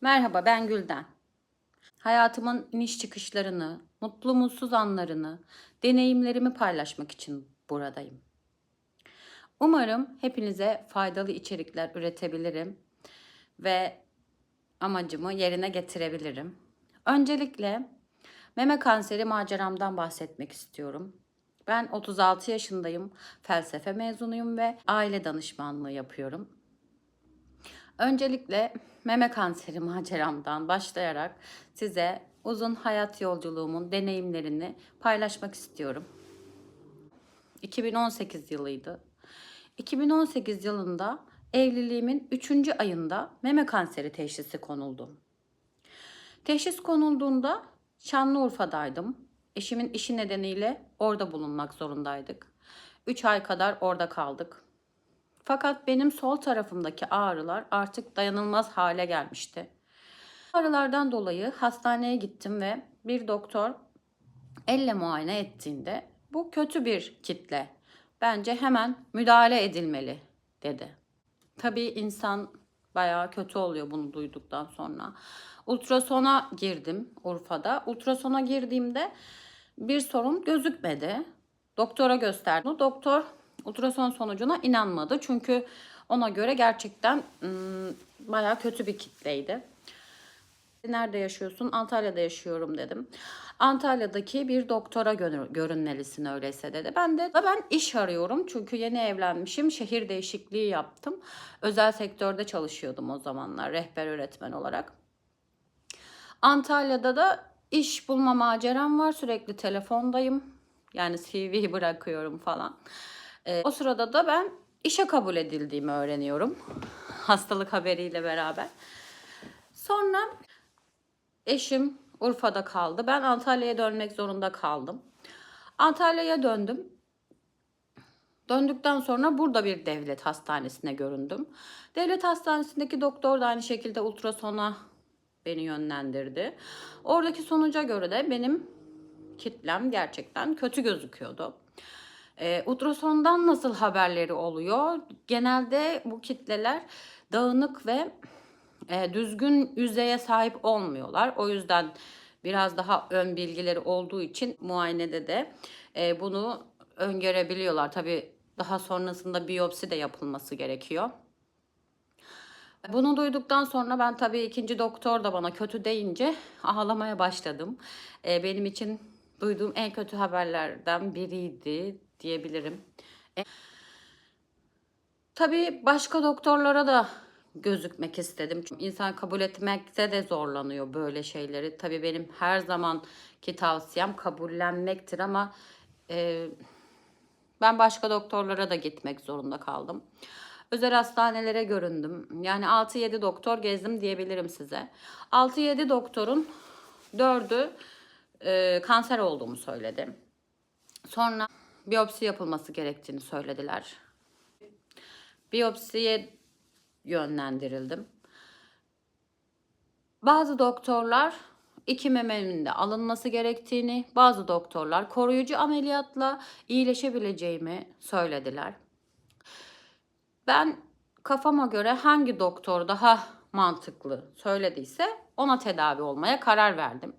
Merhaba ben Gülden. Hayatımın iniş çıkışlarını, mutlu mutsuz anlarını, deneyimlerimi paylaşmak için buradayım. Umarım hepinize faydalı içerikler üretebilirim ve amacımı yerine getirebilirim. Öncelikle meme kanseri maceramdan bahsetmek istiyorum. Ben 36 yaşındayım, felsefe mezunuyum ve aile danışmanlığı yapıyorum. Öncelikle meme kanseri maceramdan başlayarak size uzun hayat yolculuğumun deneyimlerini paylaşmak istiyorum. 2018 yılıydı. 2018 yılında evliliğimin 3. ayında meme kanseri teşhisi konuldu. Teşhis konulduğunda Şanlıurfa'daydım. Eşimin işi nedeniyle orada bulunmak zorundaydık. 3 ay kadar orada kaldık. Fakat benim sol tarafımdaki ağrılar artık dayanılmaz hale gelmişti. Ağrılardan dolayı hastaneye gittim ve bir doktor elle muayene ettiğinde bu kötü bir kitle. Bence hemen müdahale edilmeli dedi. Tabii insan bayağı kötü oluyor bunu duyduktan sonra. Ultrasona girdim Urfa'da. Ultrasona girdiğimde bir sorun gözükmedi. Doktora gösterdim. Doktor ultrason sonucuna inanmadı. Çünkü ona göre gerçekten ım, bayağı kötü bir kitleydi. Nerede yaşıyorsun? Antalya'da yaşıyorum dedim. Antalya'daki bir doktora görünmelisin öyleyse dedi. Ben de ben iş arıyorum çünkü yeni evlenmişim. Şehir değişikliği yaptım. Özel sektörde çalışıyordum o zamanlar rehber öğretmen olarak. Antalya'da da iş bulma maceram var. Sürekli telefondayım. Yani CV bırakıyorum falan. Ee, o sırada da ben işe kabul edildiğimi öğreniyorum. Hastalık haberiyle beraber. Sonra eşim Urfa'da kaldı. Ben Antalya'ya dönmek zorunda kaldım. Antalya'ya döndüm. Döndükten sonra burada bir devlet hastanesine göründüm. Devlet hastanesindeki doktor da aynı şekilde ultrasona beni yönlendirdi. Oradaki sonuca göre de benim kitlem gerçekten kötü gözüküyordu. E, ultrasondan nasıl haberleri oluyor? Genelde bu kitleler dağınık ve e, düzgün yüzeye sahip olmuyorlar. O yüzden biraz daha ön bilgileri olduğu için muayenede de e, bunu öngörebiliyorlar. Tabii daha sonrasında biyopsi de yapılması gerekiyor. Bunu duyduktan sonra ben tabii ikinci doktor da bana kötü deyince ağlamaya başladım. E, benim için duyduğum en kötü haberlerden biriydi diyebilirim. E, tabii başka doktorlara da gözükmek istedim. Çünkü insan kabul etmekte de zorlanıyor böyle şeyleri. Tabii benim her zamanki tavsiyem kabullenmektir ama e, ben başka doktorlara da gitmek zorunda kaldım. Özel hastanelere göründüm. Yani 6-7 doktor gezdim diyebilirim size. 6-7 doktorun 4'ü e, kanser olduğumu söyledi. Sonra biyopsi yapılması gerektiğini söylediler. Biyopsiye yönlendirildim. Bazı doktorlar iki mememin de alınması gerektiğini, bazı doktorlar koruyucu ameliyatla iyileşebileceğimi söylediler. Ben kafama göre hangi doktor daha mantıklı söylediyse ona tedavi olmaya karar verdim.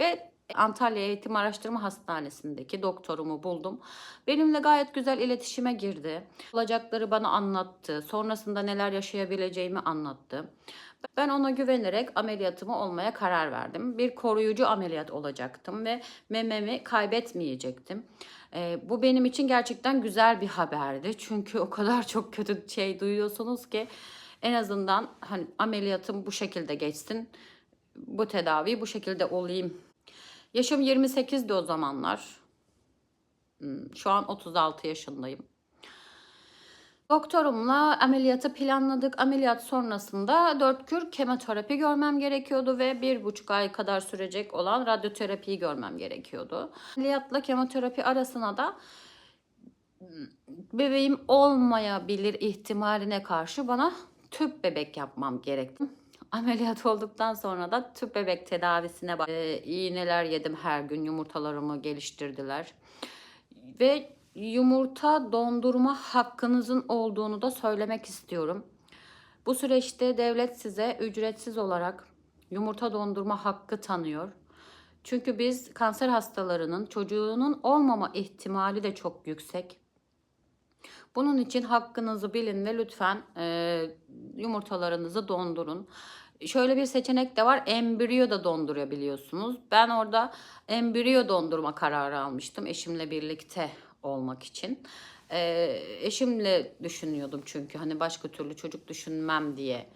Ve Antalya Eğitim Araştırma Hastanesi'ndeki doktorumu buldum. Benimle gayet güzel iletişime girdi. Olacakları bana anlattı. Sonrasında neler yaşayabileceğimi anlattı. Ben ona güvenerek ameliyatımı olmaya karar verdim. Bir koruyucu ameliyat olacaktım ve mememi kaybetmeyecektim. Ee, bu benim için gerçekten güzel bir haberdi. Çünkü o kadar çok kötü şey duyuyorsunuz ki en azından hani ameliyatım bu şekilde geçsin. Bu tedavi bu şekilde olayım Yaşım 28'di o zamanlar. Hmm, Şu an 36 yaşındayım. Doktorumla ameliyatı planladık. Ameliyat sonrasında dört kür kemoterapi görmem gerekiyordu ve bir buçuk ay kadar sürecek olan radyoterapiyi görmem gerekiyordu. Ameliyatla kemoterapi arasına da hmm, bebeğim olmayabilir ihtimaline karşı bana tüp bebek yapmam gerekti. Ameliyat olduktan sonra da tüp bebek tedavisine bak. Ee, iğneler yedim her gün. Yumurtalarımı geliştirdiler. Ve yumurta dondurma hakkınızın olduğunu da söylemek istiyorum. Bu süreçte devlet size ücretsiz olarak yumurta dondurma hakkı tanıyor. Çünkü biz kanser hastalarının çocuğunun olmama ihtimali de çok yüksek. Bunun için hakkınızı bilin ve lütfen e, yumurtalarınızı dondurun. Şöyle bir seçenek de var. Embriyo da dondurabiliyorsunuz. Ben orada embriyo dondurma kararı almıştım eşimle birlikte olmak için. E, eşimle düşünüyordum çünkü hani başka türlü çocuk düşünmem diye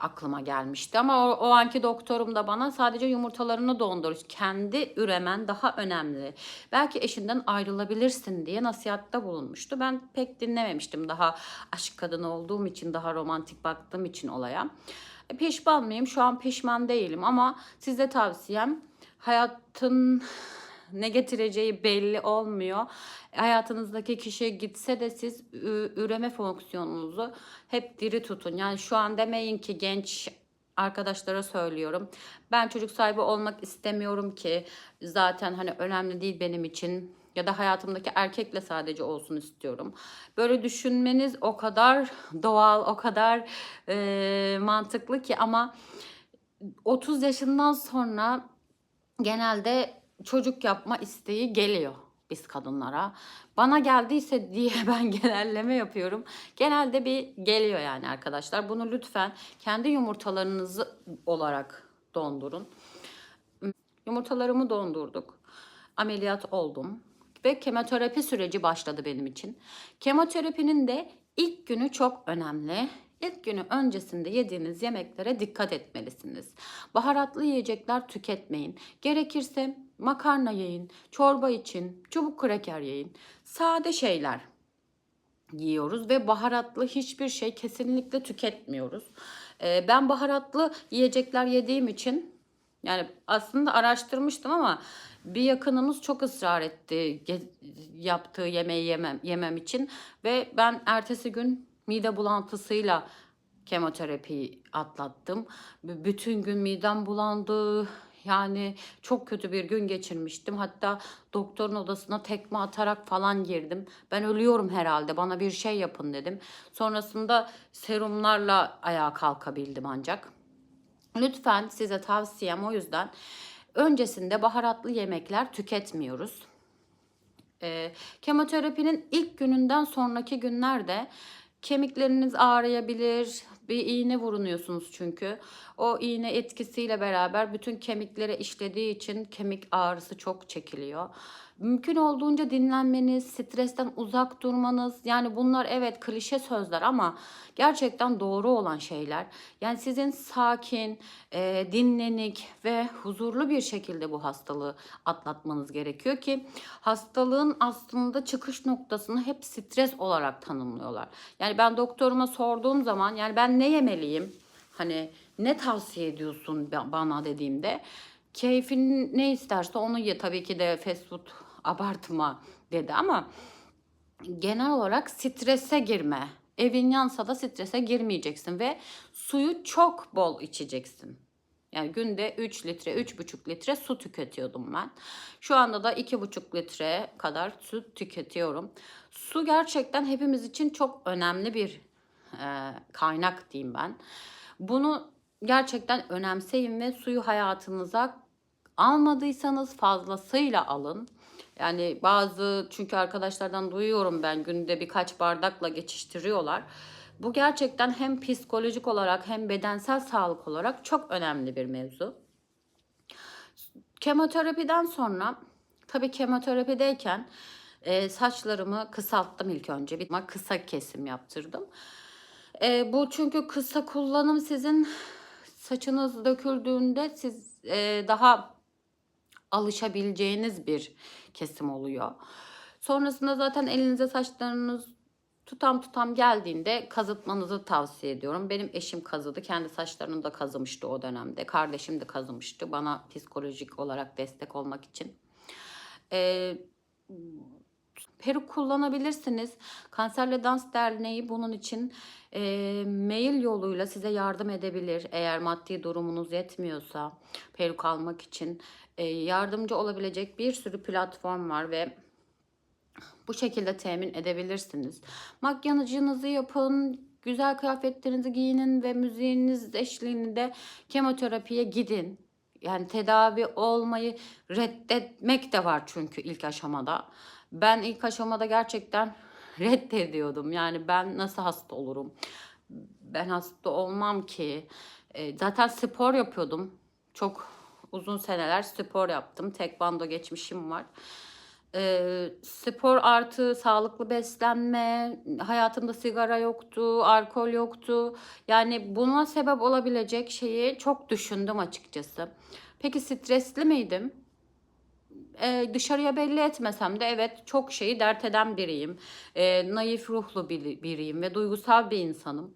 aklıma gelmişti. Ama o, o anki doktorum da bana sadece yumurtalarını dondur. Kendi üremen daha önemli. Belki eşinden ayrılabilirsin diye nasihatta bulunmuştu. Ben pek dinlememiştim. Daha aşk kadını olduğum için, daha romantik baktığım için olaya. Pişman mıyım? Şu an pişman değilim ama size tavsiyem hayatın ne getireceği belli olmuyor. Hayatınızdaki kişi gitse de siz üreme fonksiyonunuzu hep diri tutun. Yani şu an demeyin ki genç arkadaşlara söylüyorum. Ben çocuk sahibi olmak istemiyorum ki zaten hani önemli değil benim için ya da hayatımdaki erkekle sadece olsun istiyorum. Böyle düşünmeniz o kadar doğal, o kadar e, mantıklı ki ama 30 yaşından sonra genelde çocuk yapma isteği geliyor biz kadınlara. Bana geldiyse diye ben genelleme yapıyorum. Genelde bir geliyor yani arkadaşlar. Bunu lütfen kendi yumurtalarınızı olarak dondurun. Yumurtalarımı dondurduk. Ameliyat oldum ve kemoterapi süreci başladı benim için. Kemoterapinin de ilk günü çok önemli. İlk günü öncesinde yediğiniz yemeklere dikkat etmelisiniz. Baharatlı yiyecekler tüketmeyin. Gerekirse makarna yiyin, çorba için, çubuk kraker yiyin. Sade şeyler yiyoruz ve baharatlı hiçbir şey kesinlikle tüketmiyoruz. Ee, ben baharatlı yiyecekler yediğim için yani aslında araştırmıştım ama bir yakınımız çok ısrar etti yaptığı yemeği yemem, yemem için ve ben ertesi gün mide bulantısıyla kemoterapiyi atlattım. Bütün gün midem bulandı. Yani çok kötü bir gün geçirmiştim. Hatta doktorun odasına tekme atarak falan girdim. Ben ölüyorum herhalde. Bana bir şey yapın dedim. Sonrasında serumlarla ayağa kalkabildim ancak. Lütfen size tavsiyem o yüzden öncesinde baharatlı yemekler tüketmiyoruz. Ee, kemoterapinin ilk gününden sonraki günlerde kemikleriniz ağrıyabilir. Bir iğne vurunuyorsunuz çünkü. O iğne etkisiyle beraber bütün kemiklere işlediği için kemik ağrısı çok çekiliyor. Mümkün olduğunca dinlenmeniz, stresten uzak durmanız yani bunlar evet klişe sözler ama gerçekten doğru olan şeyler. Yani sizin sakin, e, dinlenik ve huzurlu bir şekilde bu hastalığı atlatmanız gerekiyor ki hastalığın aslında çıkış noktasını hep stres olarak tanımlıyorlar. Yani ben doktoruma sorduğum zaman yani ben ne yemeliyim? Hani ne tavsiye ediyorsun ba- bana dediğimde keyfin ne isterse onu ye. Tabii ki de fast food abartma dedi ama genel olarak strese girme. Evin yansa da strese girmeyeceksin ve suyu çok bol içeceksin. Yani günde 3 litre, 3,5 litre su tüketiyordum ben. Şu anda da 2,5 litre kadar su tüketiyorum. Su gerçekten hepimiz için çok önemli bir e, kaynak diyeyim ben. Bunu gerçekten önemseyin ve suyu hayatınıza almadıysanız fazlasıyla alın. Yani bazı çünkü arkadaşlardan duyuyorum ben günde birkaç bardakla geçiştiriyorlar. Bu gerçekten hem psikolojik olarak hem bedensel sağlık olarak çok önemli bir mevzu. Kemoterapiden sonra tabii kemoterapideyken e, saçlarımı kısalttım ilk önce. Bir kısa kesim yaptırdım. E, bu çünkü kısa kullanım sizin saçınız döküldüğünde siz e, daha alışabileceğiniz bir kesim oluyor. Sonrasında zaten elinize saçlarınız tutam tutam geldiğinde kazıtmanızı tavsiye ediyorum. Benim eşim kazıdı. Kendi saçlarını da kazımıştı o dönemde. Kardeşim de kazımıştı bana psikolojik olarak destek olmak için. Ee, peruk kullanabilirsiniz. Kanserle Dans Derneği bunun için e, mail yoluyla size yardım edebilir. Eğer maddi durumunuz yetmiyorsa peruk almak için e, yardımcı olabilecek bir sürü platform var ve bu şekilde temin edebilirsiniz. Makyajınızı yapın, güzel kıyafetlerinizi giyinin ve müziğiniz eşliğinde kemoterapiye gidin. Yani tedavi olmayı reddetmek de var çünkü ilk aşamada. Ben ilk aşamada gerçekten reddediyordum. Yani ben nasıl hasta olurum? Ben hasta olmam ki. E, zaten spor yapıyordum. Çok uzun seneler spor yaptım. Tekvando geçmişim var. E, spor artı sağlıklı beslenme, hayatımda sigara yoktu, alkol yoktu. Yani buna sebep olabilecek şeyi çok düşündüm açıkçası. Peki stresli miydim? Ee, dışarıya belli etmesem de evet çok şeyi dert eden biriyim. Ee, naif ruhlu bir, biriyim ve duygusal bir insanım.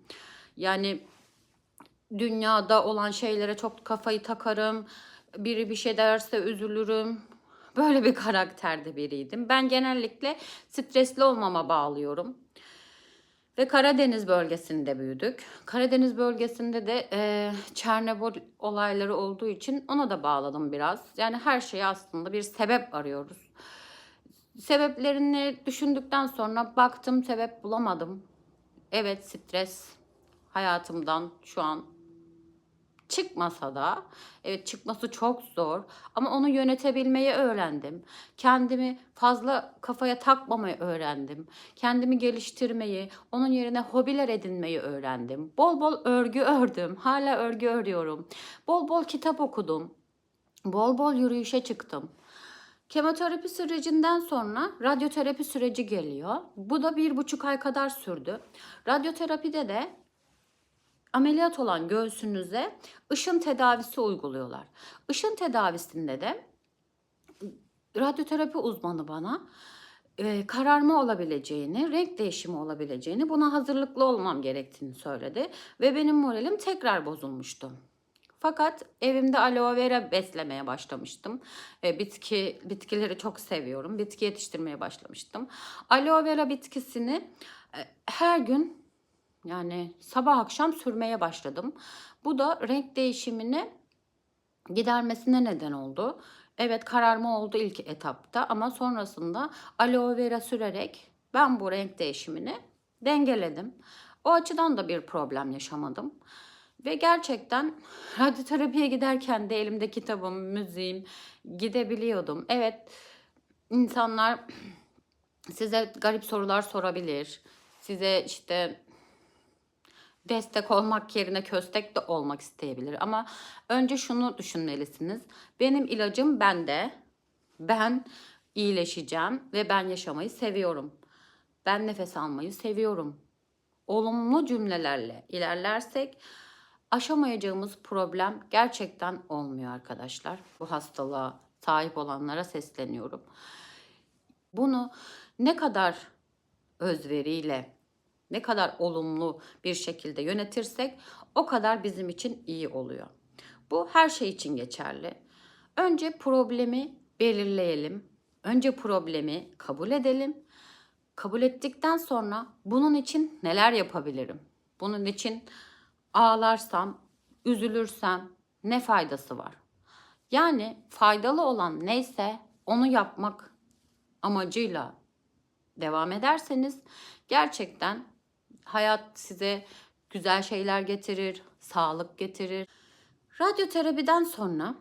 Yani dünyada olan şeylere çok kafayı takarım. Biri bir şey derse üzülürüm. Böyle bir karakterde biriydim. Ben genellikle stresli olmama bağlıyorum. Ve Karadeniz bölgesinde büyüdük. Karadeniz bölgesinde de e, Çernobil olayları olduğu için ona da bağladım biraz. Yani her şeye aslında bir sebep arıyoruz. Sebeplerini düşündükten sonra baktım sebep bulamadım. Evet stres hayatımdan şu an çıkmasa da evet çıkması çok zor ama onu yönetebilmeyi öğrendim. Kendimi fazla kafaya takmamayı öğrendim. Kendimi geliştirmeyi, onun yerine hobiler edinmeyi öğrendim. Bol bol örgü ördüm. Hala örgü örüyorum. Bol bol kitap okudum. Bol bol yürüyüşe çıktım. Kemoterapi sürecinden sonra radyoterapi süreci geliyor. Bu da bir buçuk ay kadar sürdü. Radyoterapide de ameliyat olan göğsünüze ışın tedavisi uyguluyorlar. Işın tedavisinde de radyoterapi uzmanı bana e, kararma olabileceğini, renk değişimi olabileceğini, buna hazırlıklı olmam gerektiğini söyledi ve benim moralim tekrar bozulmuştu. Fakat evimde aloe vera beslemeye başlamıştım. E, bitki bitkileri çok seviyorum. Bitki yetiştirmeye başlamıştım. Aloe vera bitkisini e, her gün yani sabah akşam sürmeye başladım. Bu da renk değişimini gidermesine neden oldu. Evet kararma oldu ilk etapta ama sonrasında aloe vera sürerek ben bu renk değişimini dengeledim. O açıdan da bir problem yaşamadım. Ve gerçekten radyoterapiye giderken de elimde kitabım, müziğim gidebiliyordum. Evet insanlar size garip sorular sorabilir. Size işte destek olmak yerine köstek de olmak isteyebilir. Ama önce şunu düşünmelisiniz. Benim ilacım bende. Ben iyileşeceğim ve ben yaşamayı seviyorum. Ben nefes almayı seviyorum. Olumlu cümlelerle ilerlersek aşamayacağımız problem gerçekten olmuyor arkadaşlar. Bu hastalığa sahip olanlara sesleniyorum. Bunu ne kadar özveriyle ne kadar olumlu bir şekilde yönetirsek o kadar bizim için iyi oluyor. Bu her şey için geçerli. Önce problemi belirleyelim. Önce problemi kabul edelim. Kabul ettikten sonra bunun için neler yapabilirim? Bunun için ağlarsam, üzülürsem ne faydası var? Yani faydalı olan neyse onu yapmak amacıyla devam ederseniz gerçekten hayat size güzel şeyler getirir, sağlık getirir. Radyoterapiden sonra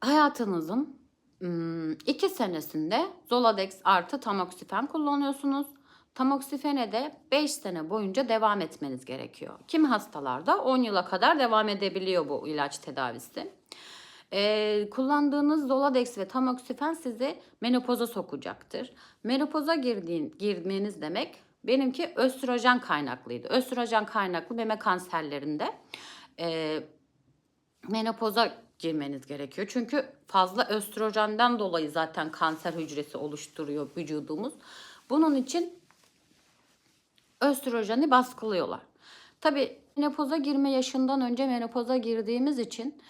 hayatınızın hmm, iki senesinde Zoladex artı tamoksifen kullanıyorsunuz. Tamoksifene de 5 sene boyunca devam etmeniz gerekiyor. Kim hastalarda 10 yıla kadar devam edebiliyor bu ilaç tedavisi. Ee, kullandığınız Zoladex ve tamoksifen sizi menopoza sokacaktır. Menopoza girdiğin, girmeniz demek benimki östrojen kaynaklıydı. Östrojen kaynaklı meme kanserlerinde e, menopoza girmeniz gerekiyor. Çünkü fazla östrojenden dolayı zaten kanser hücresi oluşturuyor vücudumuz. Bunun için östrojeni baskılıyorlar. Tabi menopoza girme yaşından önce menopoza girdiğimiz için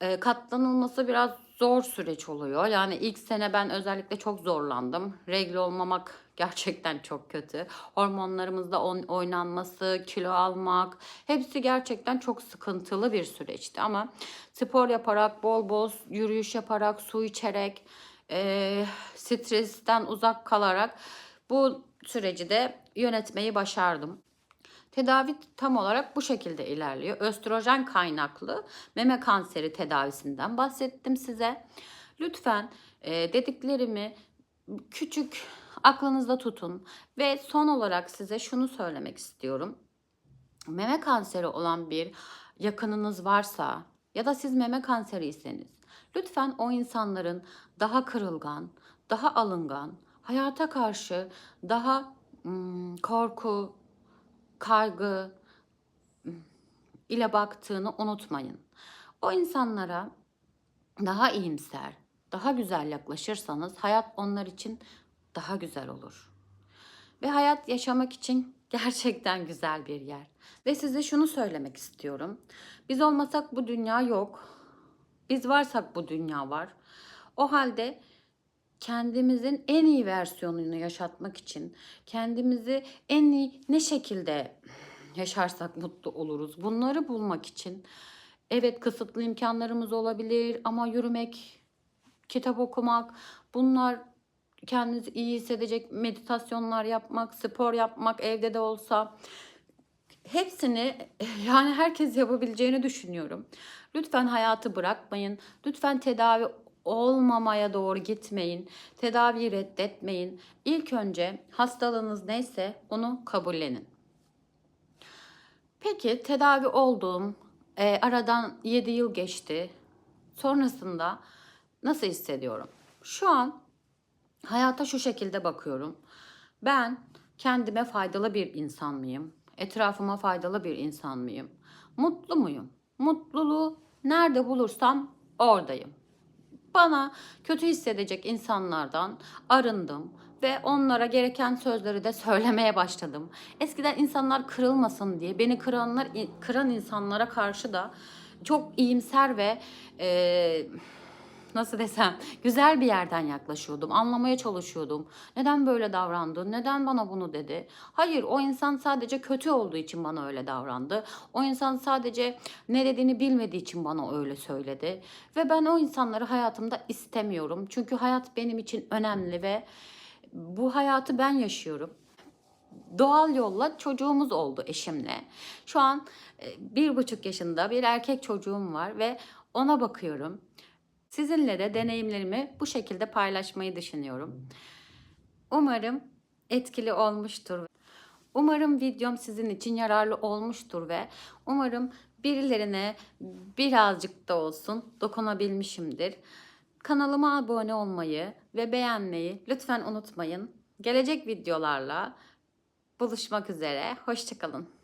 e, katlanılması biraz zor süreç oluyor. Yani ilk sene ben özellikle çok zorlandım. Regl olmamak gerçekten çok kötü. Hormonlarımızda oynanması, kilo almak hepsi gerçekten çok sıkıntılı bir süreçti. Ama spor yaparak, bol bol yürüyüş yaparak, su içerek, e, stresten uzak kalarak bu süreci de yönetmeyi başardım. Tedavi tam olarak bu şekilde ilerliyor. Östrojen kaynaklı meme kanseri tedavisinden bahsettim size. Lütfen e, dediklerimi küçük aklınızda tutun ve son olarak size şunu söylemek istiyorum. Meme kanseri olan bir yakınınız varsa ya da siz meme kanseriyseniz lütfen o insanların daha kırılgan, daha alıngan, hayata karşı daha korku, kaygı ile baktığını unutmayın. O insanlara daha iyimser, daha güzel yaklaşırsanız hayat onlar için daha güzel olur. Ve hayat yaşamak için gerçekten güzel bir yer. Ve size şunu söylemek istiyorum. Biz olmasak bu dünya yok. Biz varsak bu dünya var. O halde kendimizin en iyi versiyonunu yaşatmak için kendimizi en iyi ne şekilde yaşarsak mutlu oluruz. Bunları bulmak için evet kısıtlı imkanlarımız olabilir ama yürümek, kitap okumak bunlar kendinizi iyi hissedecek meditasyonlar yapmak, spor yapmak evde de olsa hepsini yani herkes yapabileceğini düşünüyorum. Lütfen hayatı bırakmayın. Lütfen tedavi olmamaya doğru gitmeyin. Tedaviyi reddetmeyin. İlk önce hastalığınız neyse onu kabullenin. Peki tedavi oldum. E, aradan 7 yıl geçti. Sonrasında nasıl hissediyorum? Şu an hayata şu şekilde bakıyorum. Ben kendime faydalı bir insan mıyım? Etrafıma faydalı bir insan mıyım? Mutlu muyum? Mutluluğu nerede bulursam oradayım. Bana kötü hissedecek insanlardan arındım ve onlara gereken sözleri de söylemeye başladım. Eskiden insanlar kırılmasın diye beni kıranlar kıran insanlara karşı da çok iyimser ve eee nasıl desem güzel bir yerden yaklaşıyordum. Anlamaya çalışıyordum. Neden böyle davrandı? Neden bana bunu dedi? Hayır o insan sadece kötü olduğu için bana öyle davrandı. O insan sadece ne dediğini bilmediği için bana öyle söyledi. Ve ben o insanları hayatımda istemiyorum. Çünkü hayat benim için önemli ve bu hayatı ben yaşıyorum doğal yolla çocuğumuz oldu eşimle. Şu an e, bir buçuk yaşında bir erkek çocuğum var ve ona bakıyorum. Sizinle de deneyimlerimi bu şekilde paylaşmayı düşünüyorum. Umarım etkili olmuştur. Umarım videom sizin için yararlı olmuştur ve umarım birilerine birazcık da olsun dokunabilmişimdir. Kanalıma abone olmayı ve beğenmeyi lütfen unutmayın. Gelecek videolarla buluşmak üzere. Hoşçakalın.